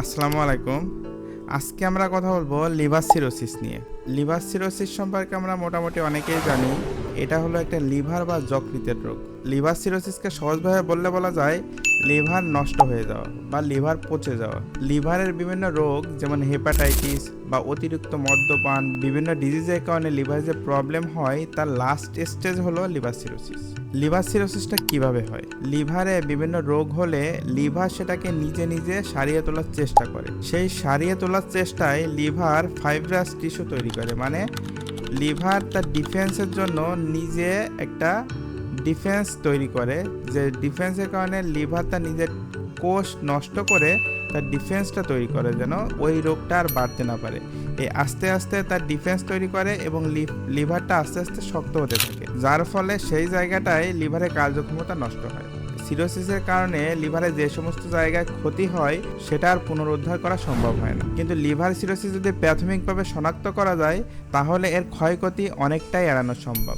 আসসালামু আলাইকুম। আজকে আমরা কথা বলব লিভার সিরোসিস নিয়ে। লিভার সিরোসিস সম্পর্কে আমরা মোটামুটি অনেকেই জানি। এটা হলো একটা লিভার বা যকৃতের রোগ। লিভার সিরোসিসকে সহজভাবে বললে বলা যায় লিভার নষ্ট হয়ে যাওয়া বা লিভার পচে যাওয়া। লিভারের বিভিন্ন রোগ যেমন হেপাটাইটিস বা অতিরিক্ত মদ্যপান, বিভিন্ন ডিজিজের কারণে লিভারে যে প্রবলেম হয়, তার লাস্ট স্টেজ হলো লিভার সিরোসিস। লিভার সিরোসিসটা কীভাবে হয়? লিভারে বিভিন্ন রোগ হলে লিভার সেটাকে নিজে নিজে সারিয়ে তোলার চেষ্টা করে। সেই সারিয়ে তোলার চেষ্টায় লিভার ফাইব্রাস টিস্যু তৈরি করে। মানে লিভার তার ডিফেন্সের জন্য নিজে একটা ডিফেন্স তৈরি করে, যে ডিফেন্সের কারণে লিভার তার নিজের কোষ নষ্ট করে তার ডিফেন্সটা তৈরি করে, যেন ওই রোগটা আর বাড়তে না পারে। এই আস্তে আস্তে তার ডিফেন্স তৈরি করে এবং লিভ- লিভারটা আস্তে আস্তে শক্ত হতে থাকে। যার ফলে সেই জায়গাটায় লিভারের কার্যক্ষমতা নষ্ট হয়। সিরোসিসের কারণে লিভারে যে সমস্ত জায়গায় ক্ষতি হয়, সেটা আর পুনরুদ্ধার করা সম্ভব হয় না। কিন্তু লিভার সিরোসিস যদি প্রাথমিকভাবে শনাক্ত করা যায়, তাহলে এর ক্ষয়ক্ষতি অনেকটাই এড়ানো সম্ভব।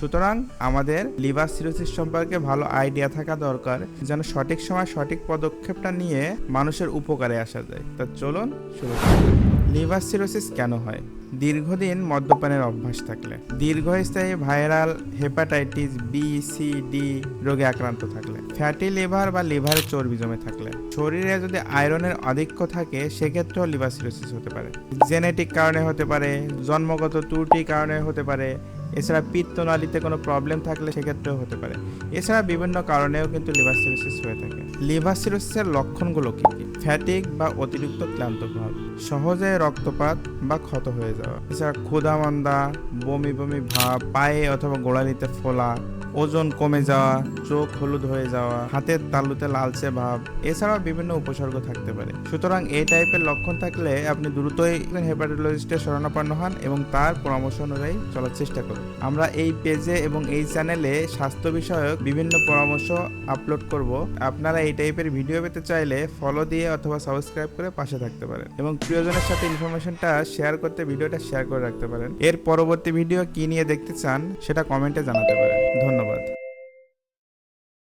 সুতরাং আমাদের লিভার সিরোসিস সম্পর্কে ভালো আইডিয়া থাকা দরকার, যেন সঠিক সময় সঠিক পদক্ষেপটা নিয়ে মানুষের উপকারে আসা যায়। তা চলুন, শুরু করি লিভার সিরোসিস কেন হয়? দীর্ঘদিন মদ্যপানের অভ্যাস থাকলে। দীর্ঘস্থায়ী viral hepatitis B C D রোগে আক্রান্ত থাকলে। ফ্যাটি লিভার বা লিভারে চর্বি জমে থাকলে। শরীরে যদি আয়রনের আধিক্য থাকে, সেক্ষেত্রেও লিভার সিরোসিস হতে পারে। জেনেটিক কারণে হতে পারে, জন্মগত ত্রুটির কারণে হতে পারে এছাড়া পিত্তনালীতে কোনো প্রবলেম থাকলে সেক্ষেত্রেও হতে পারে। এছাড়া বিভিন্ন কারণেও কিন্তু লিভার সিরোসিস হয়ে থাকে। লিভার সিরোসিসের লক্ষণগুলো কী কী? ফ্যাটিক বা অতিরিক্ত ক্লান্ত ভাব, সহজে রক্তপাত বা ক্ষত হয়ে যাওয়া, এছাড়া ক্ষুধা মন্দা বমি বমি ভাব, পায়ে অথবা গোড়ালিতে ফোলা ওজন কমে যাওয়া, চোখ হলুদ হয়ে যাওয়া, হাতের তালুতে লালচে ভাব, এছাড়াও বিভিন্ন উপসর্গ থাকতে পারে। সুতরাং এই টাইপের লক্ষণ থাকলে আপনি দ্রুতই হেপাটোলজিস্টের শরণাপন্ন হন এবং তার পরামর্শ অনুযায়ী চলার চেষ্টা করুন। আমরা এই পেজে এবং এই চ্যানেলে স্বাস্থ্য বিষয়ক বিভিন্ন পরামর্শ আপলোড করব। আপনারা এই টাইপের ভিডিও পেতে চাইলে ফলো দিয়ে অথবা সাবস্ক্রাইব করে পাশে থাকতে পারেন এবং প্রিয়জনের সাথে ইনফরমেশনটা শেয়ার করতে ভিডিওটা শেয়ার করে রাখতে পারেন। এর পরবর্তী ভিডিও কি নিয়ে দেখতে চান সেটা কমেন্টে জানাতে পারেন। ধন্যবাদ।